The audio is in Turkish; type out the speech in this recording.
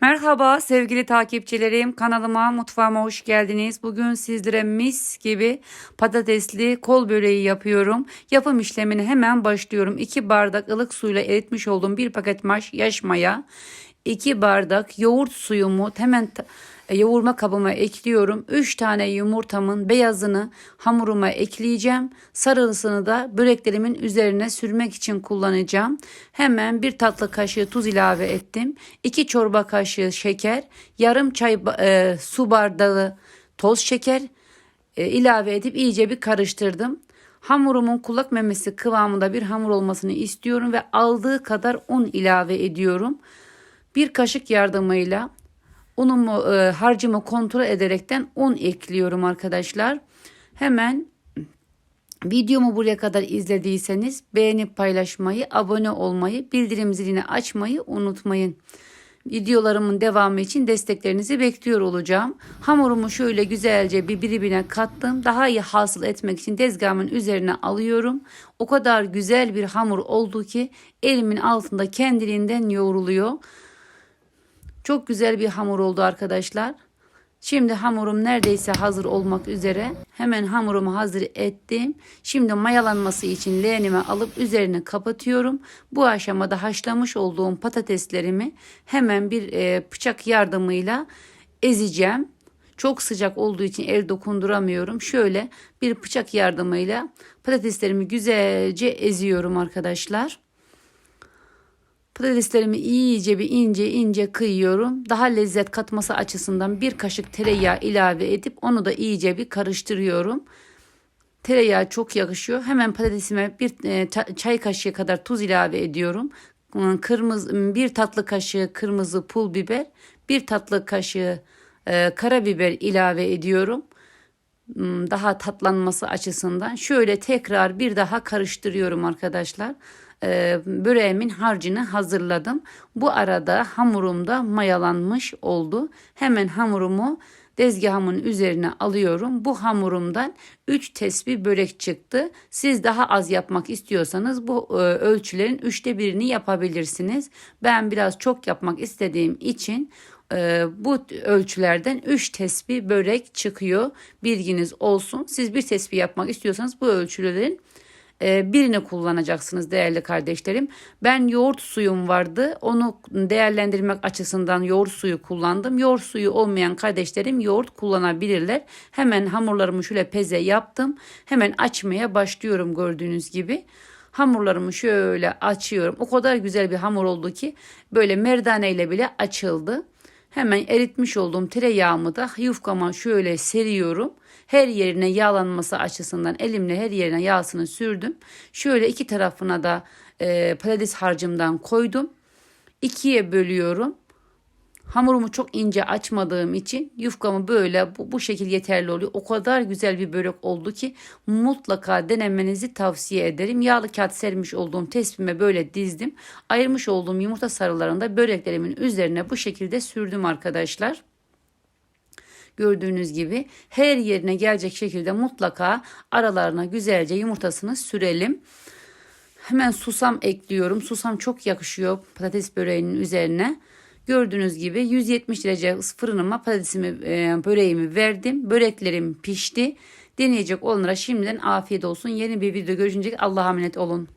Merhaba sevgili takipçilerim. Kanalıma, mutfağıma hoş geldiniz. Bugün sizlere mis gibi patatesli kol böreği yapıyorum. Yapım işlemine hemen başlıyorum. 2 bardak ılık suyla eritmiş olduğum bir paket maş yaş maya, 2 bardak yoğurt suyumu hemen yoğurma kabıma ekliyorum. 3 tane yumurtamın beyazını hamuruma ekleyeceğim. Sarısını da böreklerimin üzerine sürmek için kullanacağım. Hemen bir tatlı kaşığı tuz ilave ettim. 2 çorba kaşığı şeker, yarım çay e, su bardağı toz şeker e, ilave edip iyice bir karıştırdım. Hamurumun kulak memesi kıvamında bir hamur olmasını istiyorum ve aldığı kadar un ilave ediyorum. Bir kaşık yardımıyla unumu e, harcımı kontrol ederekten un ekliyorum arkadaşlar. Hemen videomu buraya kadar izlediyseniz beğenip paylaşmayı, abone olmayı, bildirim zilini açmayı unutmayın. Videolarımın devamı için desteklerinizi bekliyor olacağım. Hamurumu şöyle güzelce bir birbirine kattım. Daha iyi hasıl etmek için tezgahımın üzerine alıyorum. O kadar güzel bir hamur oldu ki elimin altında kendiliğinden yoğruluyor. Çok güzel bir hamur oldu arkadaşlar. Şimdi hamurum neredeyse hazır olmak üzere. Hemen hamurumu hazır ettim. Şimdi mayalanması için leğenime alıp üzerine kapatıyorum. Bu aşamada haşlamış olduğum patateslerimi hemen bir e, bıçak yardımıyla ezeceğim. Çok sıcak olduğu için el dokunduramıyorum. Şöyle bir bıçak yardımıyla patateslerimi güzelce eziyorum arkadaşlar. Patateslerimi iyice bir ince ince kıyıyorum. Daha lezzet katması açısından bir kaşık tereyağı ilave edip onu da iyice bir karıştırıyorum. Tereyağı çok yakışıyor. Hemen patatesime bir e, ça- çay kaşığı kadar tuz ilave ediyorum. Kırmızı bir tatlı kaşığı kırmızı pul biber, bir tatlı kaşığı e, karabiber ilave ediyorum daha tatlanması açısından şöyle tekrar bir daha karıştırıyorum arkadaşlar. Ee, böreğimin harcını hazırladım. Bu arada hamurum da mayalanmış oldu. Hemen hamurumu tezgahımın üzerine alıyorum. Bu hamurumdan 3 tesbih börek çıktı. Siz daha az yapmak istiyorsanız bu e, ölçülerin üçte birini yapabilirsiniz. Ben biraz çok yapmak istediğim için e, bu ölçülerden 3 tesbih börek çıkıyor. Bilginiz olsun. Siz bir tesbih yapmak istiyorsanız bu ölçülerin e, birini kullanacaksınız değerli kardeşlerim. Ben yoğurt suyum vardı. Onu değerlendirmek açısından yoğurt suyu kullandım. Yoğurt suyu olmayan kardeşlerim yoğurt kullanabilirler. Hemen hamurlarımı şöyle peze yaptım. Hemen açmaya başlıyorum gördüğünüz gibi. Hamurlarımı şöyle açıyorum. O kadar güzel bir hamur oldu ki böyle merdane ile bile açıldı. Hemen eritmiş olduğum tereyağımı da yufkama şöyle seriyorum. Her yerine yağlanması açısından elimle her yerine yağsını sürdüm. Şöyle iki tarafına da e, patates harcımdan koydum. İkiye bölüyorum. Hamurumu çok ince açmadığım için yufkamı böyle bu, bu şekil yeterli oluyor. O kadar güzel bir börek oldu ki mutlaka denemenizi tavsiye ederim. Yağlı kağıt sermiş olduğum tespime böyle dizdim. Ayırmış olduğum yumurta sarılarını da böreklerimin üzerine bu şekilde sürdüm arkadaşlar. Gördüğünüz gibi her yerine gelecek şekilde mutlaka aralarına güzelce yumurtasını sürelim. Hemen susam ekliyorum. Susam çok yakışıyor patates böreğinin üzerine. Gördüğünüz gibi 170 derece fırınıma patatesimi, e, böreğimi verdim. Böreklerim pişti. Deneyecek olanlara şimdiden afiyet olsun. Yeni bir video görüşünce Allah'a emanet olun.